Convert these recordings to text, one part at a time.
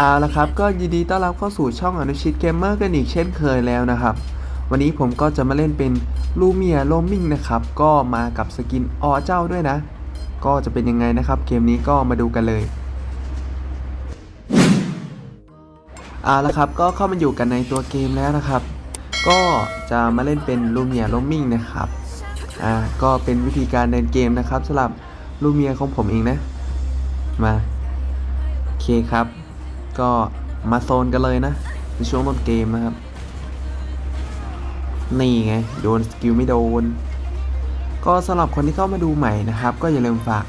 เอาละครับก็ยินดีต้อนรับเข้าสู่ช่องอนุชิตเกมเมอร์กันอีกเช่นเคยแล้วนะครับ วันนี้ผมก็จะมาเล่นเป็นลูเมียโ o มิงนะครับ ก็มากับสกินออเจ้าด้วยนะ ก็จะเป็นยังไงนะครับเกมนี้ก็มาดูกันเลยเอาละครับก็เข้ามาอยู่กันในตัวเกมแล้วนะครับ ก็จะมาเล่นเป็นลูเมียโ o มิงนะครับอ่าก็เป็นวิธีการเดินเกมนะครับสำหรับลูเมียของผมเองนะมาโอเคครับ ก็มาโซนกันเลยนะในช่วงต้นเกมนะครับ นี่ไง โดนสกิลไม่โดน ก็สำหรับคนที่เข้ามาดูใหม่นะครับ ก็อย่าลืมฝาก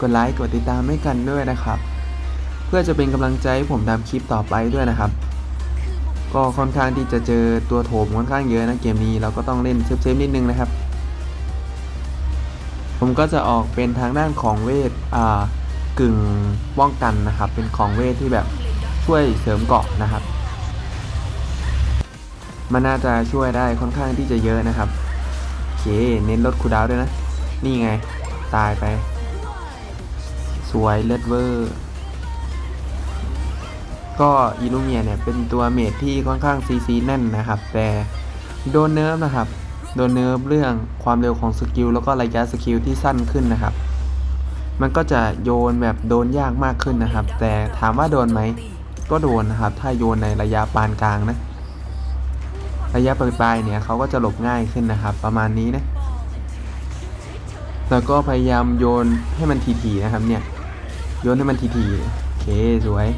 กดไลค์กดติดตามให้กันด้วยนะครับ เพื่อจะเป็นกำลังใจให้ผมทำคลิปต่อไปด้วยนะครับ ก็ค่อนข้างที่จะเจอตัวโถมค่อนข้างเยอะนะเกมนี้เราก็ต้องเล่นเซฟๆนิดนึงนะครับ ผมก็จะออกเป็นทางด้านของเวทอ่ากึ่งป้องกันนะครับ เป็นของเวทที่แบบ ช่วยเสริมเกาะนะครับ มันน่าจะช่วยได้ค่อนข้างที่จะเยอะนะครับโอเคเน้นลดคูดาวด้วยนะ นี่ไง ตายไป สวยเลิศเวอร์ก็อิลูเมียเนี่ยเป็นตัวเมจที่ค่อนข้างซีซีแน่นนะครับ แต่โดนเนิร์ฟนะครับ โดนเนิร์ฟเรื่องความเร็วของสกิลแล้วก็ระยะสกิลที่สั้นขึ้นนะครับ มันก็จะโยนแบบโดนยากมากขึ้นนะครับ แต่ถามว่าโดนไหม ก็โดนนะครับ ถ้าโยนในระยะปานกลางนะ ระยะปลายๆเนี่ยเขาก็จะหลบง่ายขึ้นนะครับ ประมาณนี้นะ แล้วก็พยายามโยนให้มันทีๆนะครับเนี่ย โยนให้มันทีๆโอเคสวย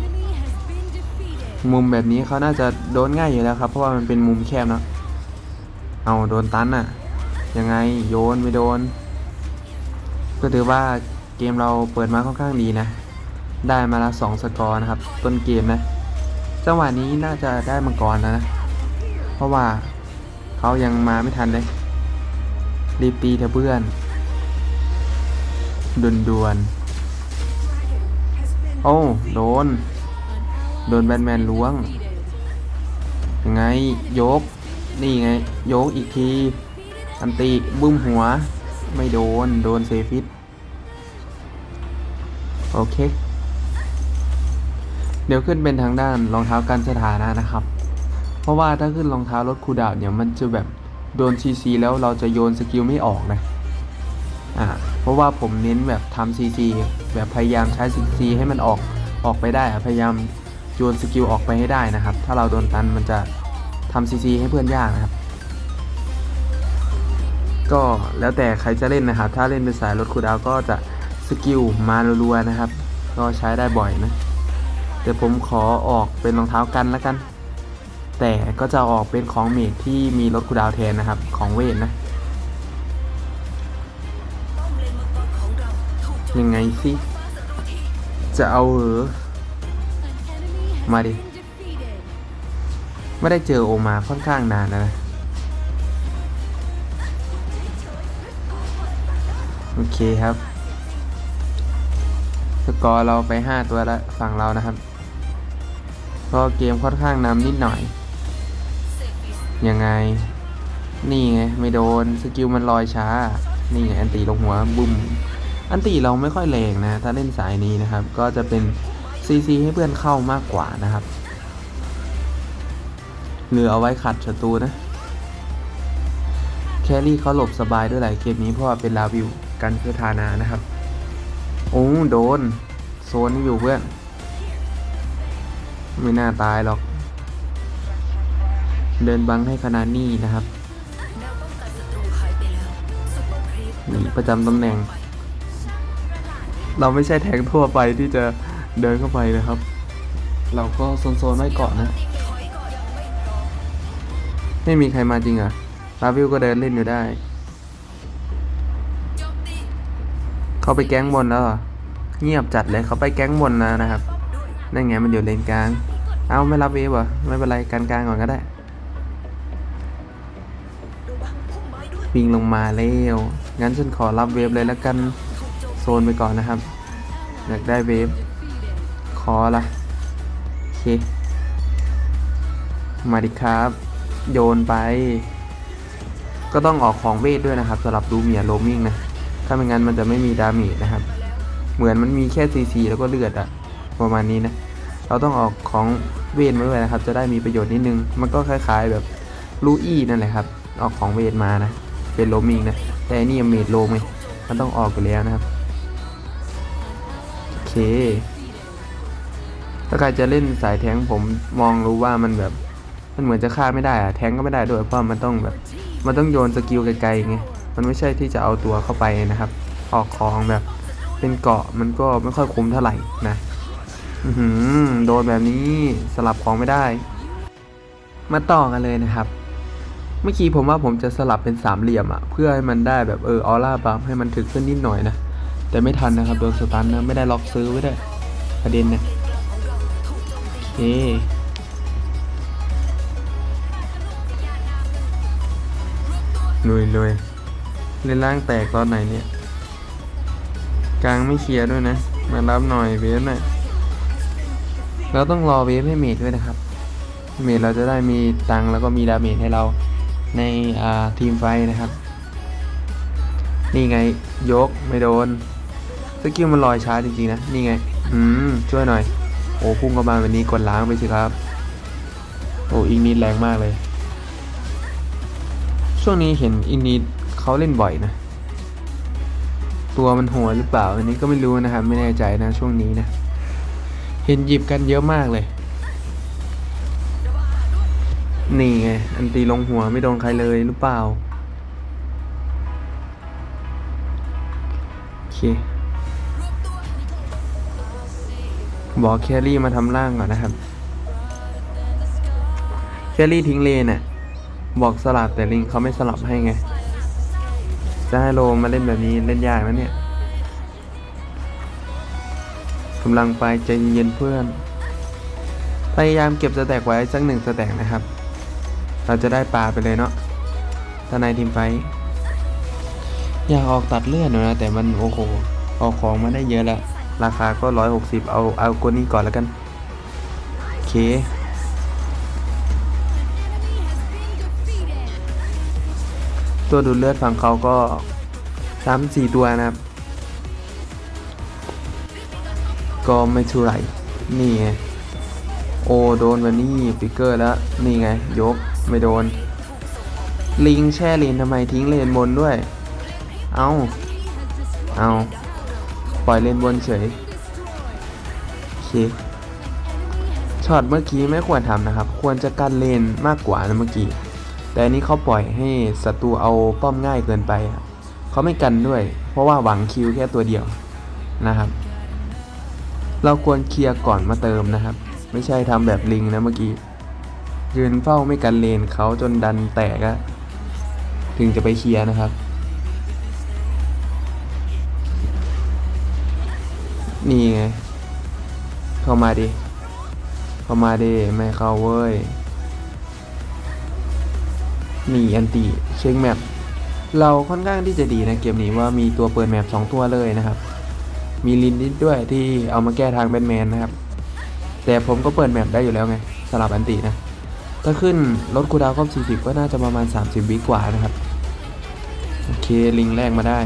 มุมแบบนี้เขาน่าจะโดนง่ายอยู่แล้วครับ เพราะว่ามันเป็นมุมแคบเนาะ เอาโดนตันอะยังไงโยนไม่โดน ก็ถือว่าเกมเราเปิดมาค่อนข้างดีนะ ได้มาละสองสกอร์นะครับ ต้นเกมนะจังหวะนี้น่าจะได้มังกรแล้วนะ เพราะว่าเขายังมาไม่ทันเลยรีบตีเถอะเพื่อนดวนดวนโอ้โดน โดนแบทแมนล้วง ยังไงยก นี่ไง ยกอีกที อันติบึ้มหัว ไม่โดน โดนเซฟิต โอเค เดี๋ยวขึ้นเป็นทางด้านรองเท้ากันสถานะนะครับ เพราะว่าถ้าขึ้นรองเท้าลดคูดาวเนี่ยมันจะแบบโดนซีซีแล้วเราจะโยนสกิลไม่ออกนะอ่าเพราะว่าผมเน้นแบบทำซีซีแบบพยายามใช้ซีซีให้มันออกออกไปได้อะพยายามโยนสกิลออกไปให้ได้นะครับ ถ้าเราโดนตันมันจะทำซีซีให้เพื่อนยากนะครับ ก็แล้วแต่ใครจะเล่นนะครับ ถ้าเล่นเป็นสายลดคูดาวก็จะสกิลมารัวๆนะครับ ก็ใช้ได้บ่อยนะ แต่ผมขอออกเป็นรองเท้ากันแล้วกัน แต่ก็จะออกเป็นของเมดที่มีลดคูดาวแทนนะครับ ของเวทนะ ยังไงสิ จะเอาเหรอ มาดิ ไม่ได้เจอโอมาค่อนข้างนานแล้วนะ โอเคครับสกอร์เราไป 5 ตัวแล้วฝั่งเรานะครับ ก็เกมค่อนข้างนำนิดหน่อย ยังไง นี่ไง ไม่โดน สกิลมันลอยช้า นี่ไง อันตีลงหัวบุ้ม อันตีเราไม่ค่อยแรงนะ ถ้าเล่นสายนี้นะครับ ก็จะเป็นซีซีให้เพื่อนเข้ามากกว่านะครับ เหลือเอาไว้ขัดศัตรูนะ แครี่เขาหลบสบายด้วยหลายเกมนี้เพราะว่าเป็นลาวิวกันเพื่อทานานะครับ โอ้โดน โซนอยู่เพื่อน ไม่น่าตายหรอก เดินบังให้ขนาดนี้นะครับนี่ประจำตำแหน่ง เราไม่ใช่แทงทั่วไปที่จะเดินเข้าไปนะครับ เราก็โซนๆไว้ก่อนนะ ไม่มีใครมาจริงอะลาวิวก็เดินเล่นอยู่ได้ เขาไปแก๊งบนแล้วเหรอเงียบจัดเลยเขาไปแก๊งบนแล้วนะครับ นั่นไงมันอยู่เลนกลาง เอาไม่รับเวฟเหรอไม่เป็นไรกันกลางก่อนก็ได้วิ่งลงมาเร็วงั้นฉันขอรับเวฟเลยแล้วกันโซนไปก่อนนะครับ อยากได้เวฟขอละโอเค มาดิครับ โยนไป ก็ต้องออกของเวทด้วยนะครับสำหรับดูเมียโรมิงนะ ถ้าไม่งั้นมันจะไม่มีดาเมจนะครับ เหมือนมันมีแค่ซีซีแล้วก็เลือดอะ ประมาณนี้นะ เราต้องออกของเวทมาด้วยนะครับ จะได้มีประโยชน์นิดนึง มันก็คล้ายๆแบบลูอี้นั่นแหละครับ ออกของเวทมานะ เป็นโลมิงนะ แต่นี่ยังเมดโลมไงมันต้องออกอยู่แล้วนะครับ โอเค ถ้าใครจะเล่นสายแทงผมมองรู้ว่ามันแบบมันเหมือนจะฆ่าไม่ได้อะแทงก็ไม่ได้ด้วยเพราะมันต้องแบบมันต้องโยนสกิลไกลๆไง มันไม่ใช่ที่จะเอาตัวเข้าไปนะครับ ออกของแบบเป็นเกาะมันก็ไม่ค่อยคุ้มเท่าไหร่นะ โดนแบบนี้สลับของไม่ได้ มาต่อกันเลยนะครับ เมื่อกี้ผมว่าผมจะสลับเป็นสามเหลี่ยมอะเพื่อให้มันได้แบบเออออร่าบัฟให้มันถึกขึ้นนิดหน่อยนะ แต่ไม่ทันนะครับโดนสตันนะไม่ได้ล็อกซื้อไว้ด้ประเด็นเนี่ยโอเคลุยลุยเล่นล่างแตกตอนไหนเนี่ย กลางไม่เคลียร์ด้วยนะ มารับหน่อยเวฟหน่อย เราต้องรอเวฟให้เมดด้วยนะครับ เมดเราจะได้มีตังค์แล้วก็มีดาเมจให้เราในาทีมไฟนะครับ นี่ไงยกไม่โดนสกิลมันลอยช้าจริงๆนะ นี่ไง อืม ช่วยหน่อย โอ้พุ่งเข้ามาวันนี้กดล้างไปสิครับ โอ้อิงนิดแรงมากเลย ช่วงนี้เห็นอินนิดเขาเล่นบ่อยนะ ตัวมันโหัวหรือเปล่า อันนี้ก็ไม่รู้นะครับ ไม่แน่ใจนะช่วงนี้นะ ห็นหยิบกันเยอะมากเลย นี่ไง อันตีลงหัวไม่โดนใครเลยหรือเปล่า โอเค บอกแครี่มาทำร่างก่อนนะครับ แครี่ทิ้งเลนน่ะ บอกสลับแต่ลิงเขาไม่สลับให้ไง จะให้โลมาเล่นแบบนี้เล่นยากนะเนี่ย กำลังไปใจเย็นเพื่อน พยายามเก็บสแต็กไว้สักหนึ่งสแต็กนะครับ เราจะได้ปลาไปเลยเนาะถ้าในทีมไฟ อยากออกตัดเลือดหน่อยนะ แต่มันโอ้โหเอาของมาได้เยอะแล้ว ราคาก็ร้อยหกสิบเอาเอากนนี้ก่อนแล้วกัน โอเคตัวดูดเลือดฝั่งเขาก็สามสี่ตัวนะครับ ก็ไม่เท่าไหร่ นี่ไง โอโดนวันนี้ฟิกเกอร์แล้ว นี่ไง ยกไม่โดน ลิงแช่เลนทำไมทิ้งเลนบนด้วย เอาเอาปล่อยเลนบนเฉยโอเคช็อตเมื่อกี้ไม่ควรทำนะครับ ควรจะกันเลนมากกว่านะเมื่อกี้ แต่นี้เขาปล่อยให้ศัตรูเอาป้อมง่ายเกินไป เขาไม่กันด้วย เพราะว่าหวังคิวแค่ตัวเดียวนะครับ เราควรเคลียร์ก่อนมาเติมนะครับ ไม่ใช่ทำแบบลิงนะเมื่อกี้ยืนเฝ้าไม่กันเลนเขาจนดันแตกอะถึงจะไปเคลียร์นะครับ นี่ไง เข้ามาดิ เข้ามาดิ ไม่เข้าเว้ยนี่อันตีเช็คแมปเราค่อนข้างที่จะดีนะเกมนี้ว่ามีตัวเปิดแมปสองตัวเลยนะครับ มีลินดิสด้วยที่เอามาแก้ทางแบทแมนนะครับ แต่ผมก็เปิดแมปได้อยู่แล้วไงสลับอันตีนะ ถ้าขึ้นลดคูดาวครบ40 ก็น่าจะประมาณ 30 วิกว่านะครับ โอเคลิงแรกมาได้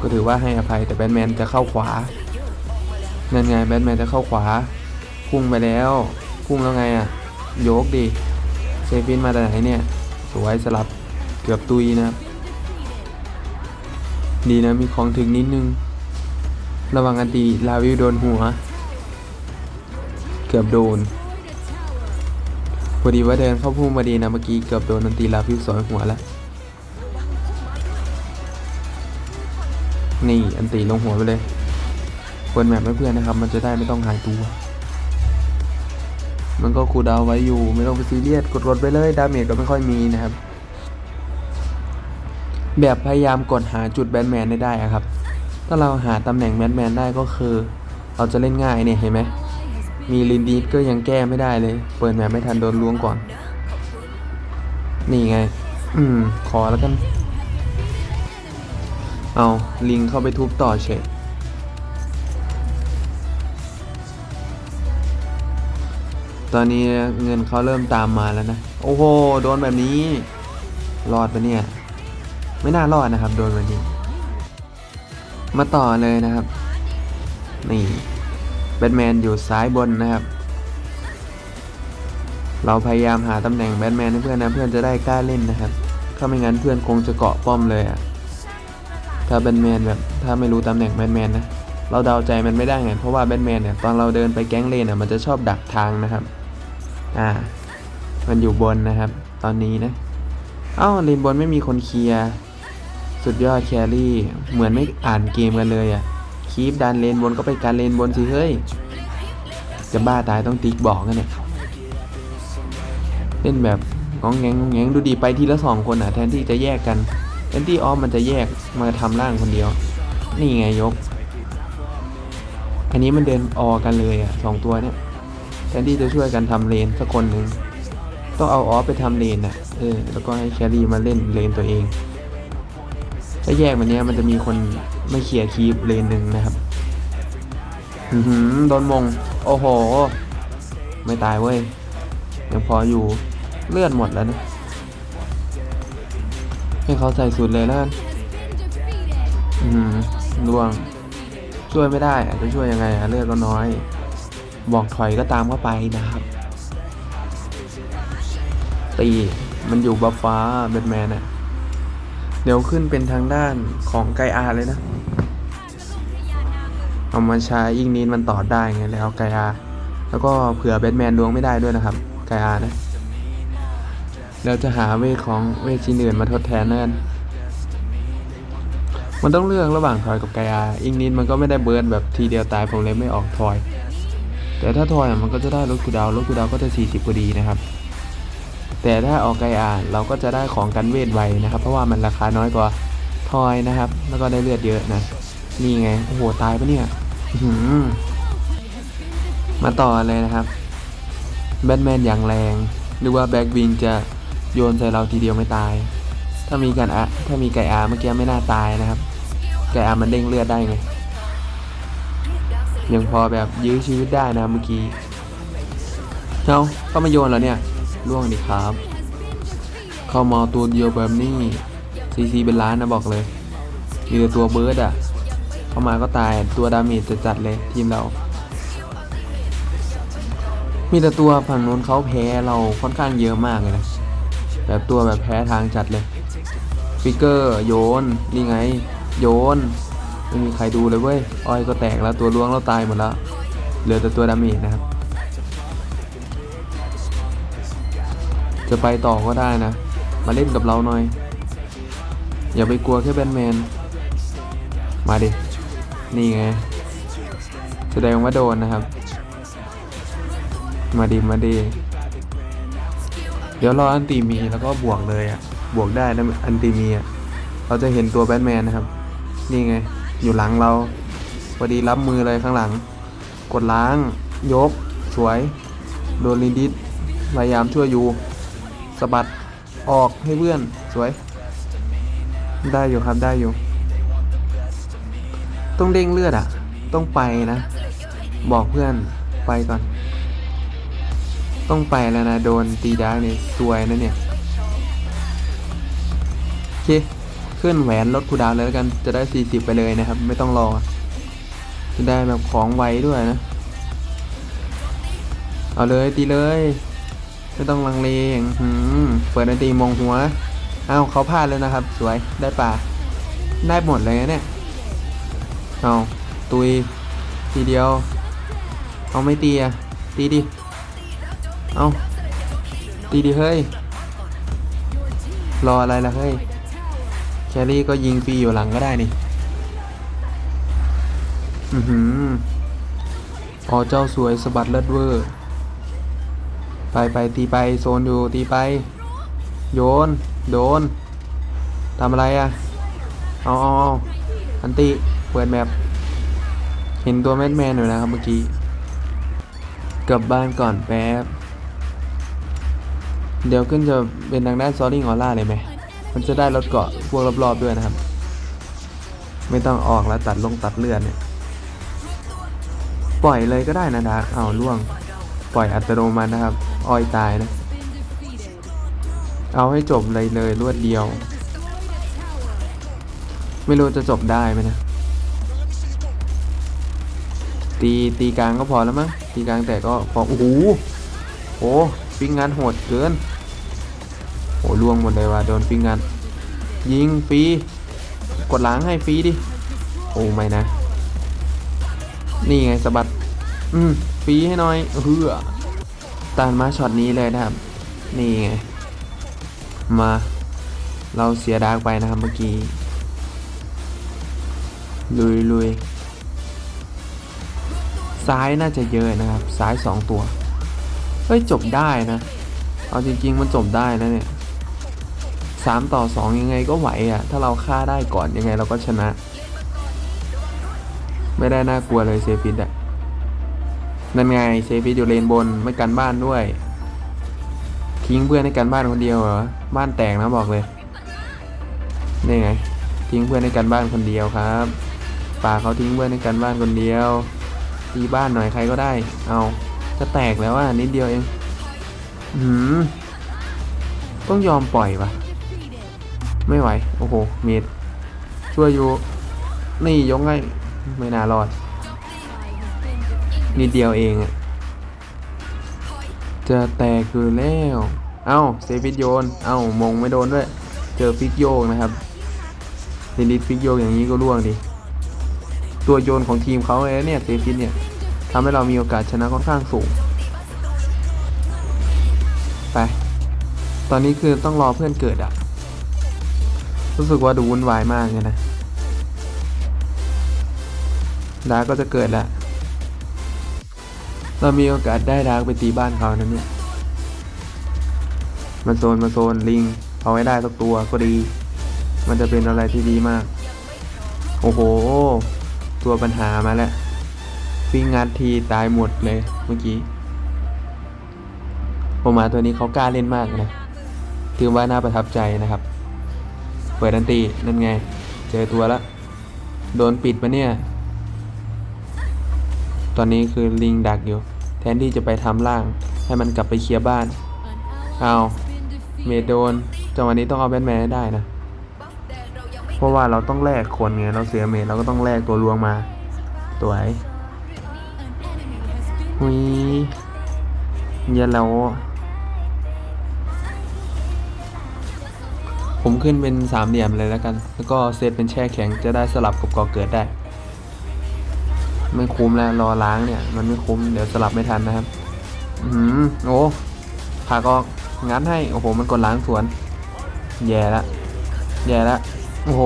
ก็ถือว่าให้อภัยแต่แบทแมนจะเข้าขวานั่นไงแบทแมนจะเข้าขวา พุ่งไปแล้ว พุ่งแล้วไงอะ่ะ โยกดิเซฟินมาแต่ไหนเนี่ย สวยสลับเกือบตุยนะครับดีนะมีของถึงนิดนึง ระวังอันตีลาวิวโดนหัว เกือบโดนพอดีว่าเดินเข้าพุ่งมาดีนะเมื่อกี้เกือบโดนอันตีลาวิวสอยหัวแล้วนี่อันตีลงหัวไปเลยเปิดแมปให้เพื่อนนะครับ มันจะได้ไม่ต้องหายตัว มันก็คูดาวไว้อยู่ไม่ต้องไปซีเรียสกดกดไปเลยดาเมจก็ไม่ค่อยมีนะครับ แบบพยายามกดหาจุดแบทแมนได้ได้ครับ ถ้าเราหาตำแหน่งแบทแมนได้ก็คือ เราจะเล่นง่ายเนี่ยเห็นไหมมีลินดีดก็ยังแก้ไม่ได้เลย เปิดแมปไม่ทันโดนล้วงก่อน นี่ไง อืม ขอแล้วกัน เอาลิงเข้าไปทุบต่อเฉยตอนนี้เงินเขาเริ่มตามมาแล้วนะ โอ้โห โดนแบบนี้ รอดปะเนี่ย ไม่น่ารอดนะครับ โดนแบบนี้ มาต่อเลยนะครับ นี่แบทแมนอยู่ซ้ายบนนะครับ เราพยายามหาตำแหน่งแบทแมนให้เพื่อนนะเพื่อนจะได้กล้าเล่นนะครับ ถ้าไม่งั้นเพื่อนคงจะเกาะป้อมเลยอะถ้าแบทแมนแบบถ้าไม่รู้ตำแหน่งแบทแมนนะเราเดาใจมันไม่ได้ไงเพราะว่าแบทแมนเนี่ยตอนเราเดินไปแก๊งเลนอะมันจะชอบดักทางนะครับ อ่า มันอยู่บนนะครับ ตอนนี้นะ เอ้าเลนบนไม่มีคนเคลียร์ สุดยอดแครี่เหมือนไม่อ่านเกมกันเลยอะคีปดันเลนบนก็ไปการเลนบนสิเฮ้ยจะบ้าตายต้องติ๊กบอกกันเนี่ยเล่นแบบงองแงงงองแงงดูดีไปทีละสองคนอะแทนที่จะแยกกันแทนที่ออมมันจะแยกมาทำร่างคนเดียว นี่ไงยก อันนี้มันเดินออกันเลยอะสองตัวเนี่ยแทนที่จะช่วยกันทำเลนสักคนหนึ่งต้องเอาออฟไปทำเลนอะเออแล้วก็ให้แครี่มาเล่นเลนตัวเอง ถ้าแยกแบบนี้มันจะมีคนไม่เคลียร์คีปเลนหนึ่งนะครับอือหือโดนมง โอ้โห ไม่ตายเว้ย ยังพออยู่เลือดหมดแล้วนะ ให้เขาใส่สุดเลยแล้วกันอืมล่วง ช่วยไม่ได้จะช่วยยังไงอะเลือดก็น้อย บอกถอยก็ตามเข้าไปนะครับ ตี มันอยู่บัฟฟ้าแบทแมนอะ เดี๋ยวขึ้นเป็นทางด้านของไกอาเลยนะ เอามาใช้ยิงนีนมันต่อได้ไงแล้วไกอาแล้วก็เผื่อแบทแมนดวงไม่ได้ด้วยนะครับไกอานะเราจะหาเวทของเวทชิ้นอื่นมาทดแทนนั่นมันต้องเลือกระหว่างทอยกับไกอาอิงนินมันก็ไม่ได้เบิร์นแบบทีเดียวตายผมเลยไม่ออกทอย แต่ถ้าทอยมันก็จะได้ลดกูดาวลดกูดาวก็จะ40พอดีนะครับ แต่ถ้าออกไกอาเราก็จะได้ของกันเวทไวนะครับ เพราะว่ามันราคาน้อยกว่าทอยนะครับ แล้วก็ได้เลือดเยอะนะ นี่ไง โอ้โห ตายปะเนี่ยมาต่อเลยนะครับ แบทแมนอย่างแรง หรือว่าแบ็กวิงจะโยนใส่เราทีเดียวไม่ตาย ถ้ามีกันอะถ้ามีไก่อาเมื่อกี้ไม่น่าตายนะครับ ไก่อามันเด้งเลือดได้ไง ยังพอแบบยื้อชีวิตได้นะเมื่อกี้ เอาเข้ามาโยนแล้วเนี่ย ล่วงดิครับ เข้ามาเอตัวเดียวแบบนี้ซีซีเป็นล้านนะบอกเลย มีแต่ตัวเบิร์ดอะเข้ามาก็ตายตัวดาเมจจะจัดเลยทีมเรา มีแต่ตัวฝั่งนู้นเขาแพ้เราค่อนข้างเยอะมากเลยนะ แบบตัวแบบแพ้ทางจัดเลย ฟิกเกอร์โยน นี่ไง โยน ไม่มีใครดูเลยเว้ย อ้อยก็แตกแล้วตัวล้วงเราตายหมดแล้ว เหลือแต่ตัวดาเมจนะครับ จะไปต่อก็ได้นะ มาเล่นกับเราหน่อย อย่าไปกลัวแค่แบทแมน มาดิ นี่ไง แสดงว่าโดนนะครับ มาดีมาดีเดี๋ยวรออันตีมีแล้วก็บวกเลยอะ บวกได้นะอันตีมีอะ เราจะเห็นตัวแบทแมนนะครับ นี่ไง อยู่หลังเราพอดีรับมือเลยข้างหลัง กดล้าง ยก สวย โดนลินดิสพยายามช่วยอยู่ สะบัดออกให้เพื่อนสวย ได้อยู่ครับได้อยู่ ต้องเด้งเลือดอะ ต้องไปนะ บอกเพื่อนไปก่อน ต้องไปแล้วนะ โดนตีดาร์กเนี่ยซวยนะเนี่ยโอเคขึ้นแหวนลดคูดาวเลยแล้วกันจะได้ 40 ไปเลยนะครับ ไม่ต้องรอ จะได้แบบของไวด้วยนะ เอาเลยตีเลย ไม่ต้องลังเลอื้อหืมเปิดดนตรีมงหัวเอาเขาพลาดแล้วนะครับ สวยได้ป่า ได้หมดเลยนะเนี่ยเอาตุยทีเดียว เอาไม่ตีอะตีดิเอาตีดิเฮ้ย รออะไรล่ะเฮ้ย แครี่ก็ยิงฟรีอยู่หลังก็ได้นี่ อือหืออ๋อเจ้าสวยสะบัดเลิศเวอร์ ไปไปตีไปโซนอยู่ตีไป โยน โดนทำอะไรอะ่ะเอาเอาเอาอันติเปิดแมปเห็นตัวแมนแมนอยู่นะครับเมื่อกี้กลับบ้านก่อนแป๊บ เดี๋ยวขึ้นจะเป็นทางด้านซอริงออร่าเลยไหม มันจะได้ลดเกาะพวกรอบๆด้วยนะครับ ไม่ต้องออกแล้วตัดลงตัดเลือดเนี่ย ปล่อยเลยก็ได้นะดาร์เอาล่วง ปล่อยอัตโนมัตินะครับ อ้อยตายนะ เอาให้จบเลยเลยรวดเดียว ไม่รู้จะจบได้ไหมนะ ตีตีกลางก็พอแล้วมั้ง ตีกลางแต่ก็พอ โอ้โหโอ้ฟิกงัดโหดเกินโหล่วงหมดเลยว่ะโดนฟิกงัดยิงฟรีกดล้างให้ฟรีดิ โอ้ไม่นะ นี่ไงสะบัด อืม ฟรีให้หน่อยเฮือตานมาช็อตนี้เลยนะครับ นี่ไง มา เราเสียดาร์กไปนะครับเมื่อกี้ ลุยลุยซ้ายน่าจะเยอะนะครับ ซ้ายสองตัว เฮ้ย จบได้นะ เอาจริง ๆ มันจบได้นะเนี่ยสามต่อสองยังไงก็ไหวอะ่ะ ถ้าเราฆ่าได้ก่อนยังไงเราก็ชนะ ไม่ได้น่ากลัวเลยเซฟิตอะ นั่นไงเซฟิตอยู่เลนบนไม่กันบ้านด้วย ทิ้งเพื่อนให้กันบ้านคนเดียวเหรอบ้านแตกนะบอกเลยนี่ไงทิ้งเพื่อนให้กันบ้านคนเดียวครับป่าเขาทิ้งเพื่อนให้กันบ้านคนเดียวตีบ้านหน่อยใครก็ได้ เอาจะแตกแล้วอะนิดเดียวเองอืมต้องยอมปล่อยปะไม่ไหว โอ้โหเมดช่วยอยู่ นี่ยกให้ไม่น่ารอด นิดเดียวเองอะจะแตกคือแล้ว เอ้าเซฟิตโยน เอ้ามงไม่โดนด้วย เจอฟิกโยกนะครับนิดิดฟิกโยกอย่างนี้ก็ร่วงดิ ตัวโยนของทีมเขาเลยนะเนี่ยเซฟิตเนี่ยทำให้เรามีโอกาสชนะค่อนข้างสูง ไป ตอนนี้คือต้องรอเพื่อนเกิดอะรู้สึกว่าดูวุ่นวายมากเลยนะดากก็จะเกิดแล้ว เรามีโอกาสได้ดาร์กไปตีบ้านเขานะเนี่ย มาโซนมาโซนลิง เอาไว้ได้สักตัวก็ดี มันจะเป็นอะไรที่ดีมาก โอ้โห ตัวปัญหามาแล้วฟิงงัดทีตายหมดเลยเมื่อกี้ผมมาตัวนี้เขากล้าเล่นมากนะ ถือว่าน่าประทับใจนะครับ เปิดอันตีนั่นไง เจอตัวแล้วโดนปิดมาเนี่ย ตอนนี้คือลิงดักอยู่ แทนที่จะไปทำล่าง ให้มันกลับไปเคลียร์บ้าน เอาเมดโดนจังหวะนี้ต้องเอาแบทแมนให้ได้นะ เพราะว่าเราต้องแลกคนไงเราเสียเมดเราก็ต้องแลกตัวลวงมา ตัวไอ้หุยเยันแล้ว ผมขึ้นเป็นสามเหลี่ยมเลยแล้วกัน แล้วก็เซตเป็นแช่แข็งจะได้สลับกับก่อเกิดได้ ไม่คุ้มแล้วรอล้างเนี่ย มันไม่คุ้มเดี๋ยวสลับไม่ทันนะครับ อืมโอ้ผากออกงัดให้ โอ้โห มันกดล้างสวน แย่ละแย่ละโอ้โห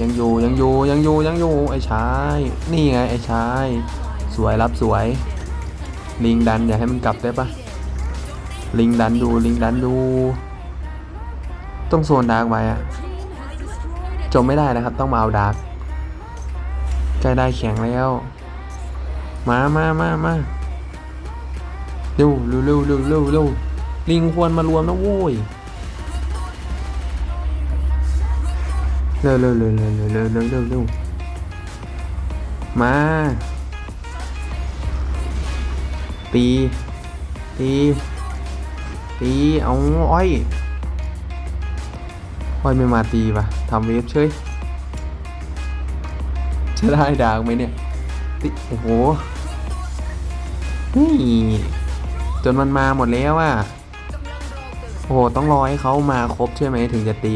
ยังอยู่ยังอยู่ยังอยู่ยังอยู่ไอ้ชายนี่ไงไอ้ชายสวยรับสวย ลิงดันอย่าให้มันกลับได้ปะลิงดันดูลิงดันดู ต้องโซนดาร์กไว้อะจบไม่ได้นะครับ ต้องมาเอาดาร์ก ใกล้ได้แข็งแล้ว มามามามาเร็วเร็วเร็วเร็วเร็วเร็วลิงควรมารวมนะโว้ยเร็วเร็วเร็วเร็วเร็วเร็วเร็วเร็วเร็วมาตีตีตีเอาอ้อยอ้อยไม่มาตีปะทำเวฟเฉย จะได้ดาร์กไหมเนี่ยติโอ้โหนี่จนมันมาหมดแล้วอะโอ้โห ต้องรอให้เขามาครบใช่ไหมถึงจะตี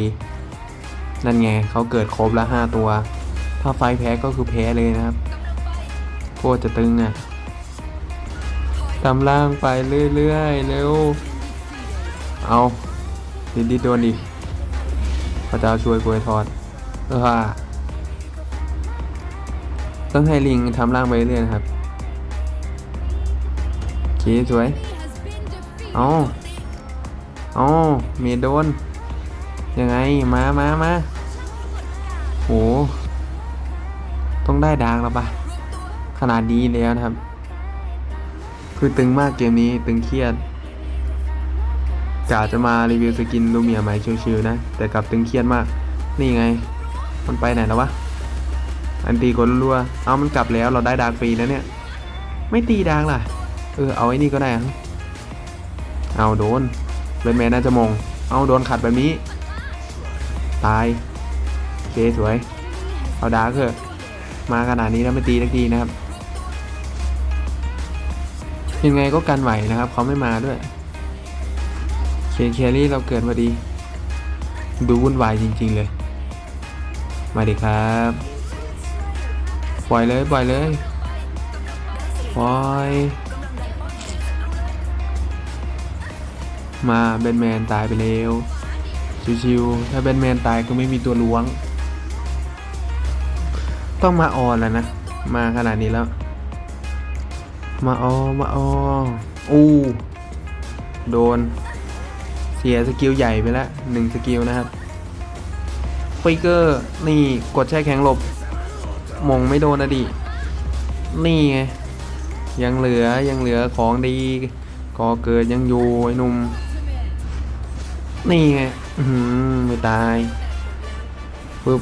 นั่นไงเขาเกิดครบแล้วห้าตัว ถ้าไฟแพ้ก็คือแพ้เลยนะครับโคตรจะตึงอะตามล่างไปเรื่อยๆเร็ว เอาดิดดิโดนดิพระเจ้าช่วยกวยทอดเออ ต้องให้ลิงทำล่างไปเรื่อยๆนะครับโอเคสวยเอาเอามีโดน ยังไง มามามาโห ต้องได้ดางแล้วปะขนาดดีแล้วนะครับ คือตึงมากเกมนี้ตึงเครียดกะจะมารีวิวสกินลูเมียใหม่ชิวๆนะ แต่กลับตึงเครียดมาก นี่ไง มันไปไหนแล้ววะ อันตีกดรัวๆเอามันกลับแล้วเราได้ดาร์กฟรีแล้วเนี่ย ไม่ตีดาร์กล่ะ เออเอาไอ้นี่ก็ได้ครับเอาโดนเบนแมนน่าจะมง เอาโดนขัดแบบนี้ ตายเคสวย เอาดาร์กเถอะมาขนาดนี้แล้วไม่ตีสักทีนะครับ ยังไงก็กันไหวนะครับเขาไม่มาด้วยเคเครี่เราเกิดพอดี ดูวุ่นวายจริง ๆ เลย มาดิครับ ปล่อยเลยปล่อยเลยปล่อยมาแบนแมนตายไปเร็วชิวๆถ้าแบนแมนตายก็ไม่มีตัวล้วง ต้องมาออนแล้วนะ มาขนาดนี้แล้ว มาออมาอออู้โดน เสียสกิลใหญ่ไปแล้วหนึ่งสกิลนะครับฟิกเกอร์นี่กดแช่แข็งหลบ มงไม่โดนนะดิ นี่ไง ยังเหลือยังเหลือของดีก่อเกิดยังอยู่ไอ้นุ่ม นี่ไง อือหือไม่ตายปึ๊บ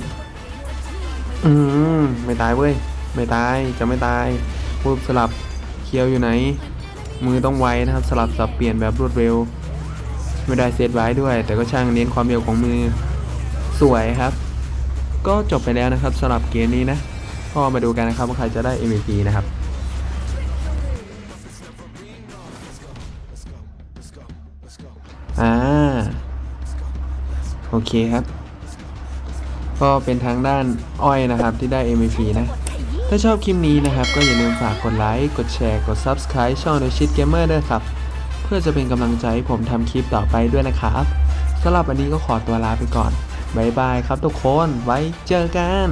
อือหือไม่ตายเว้ย ไม่ตาย จะไม่ตายปึ๊บสลับเคียวอยู่ไหน มือต้องไวนะครับ สลับสับเปลี่ยนแบบรวดเร็ว ไม่ได้เซตไว้ด้วย แต่ก็ช่างเน้นความเร็วของมือ สวยครับ ก็จบไปแล้วนะครับสำหรับเกมนี้นะ ก็มาดูกันนะครับว่าใครจะได้ MVP นะครับอ่าโอเคครับ ก็เป็นทางด้านอ้อยนะครับที่ได้ MVP นะถ้าชอบคลิปนี้นะครับ ก็อย่าลืมฝากกดไลค์ กดแชร์ กด Subscribe ช่อง The Shit Gamer ด้วยครับ เพื่อจะเป็นกำลังใจให้ผมทำคลิปต่อไปด้วยนะครับสำหรับวันนี้ก็ขอตัวลาไปก่อนบ๊ายบายครับทุกคน ไว้เจอกัน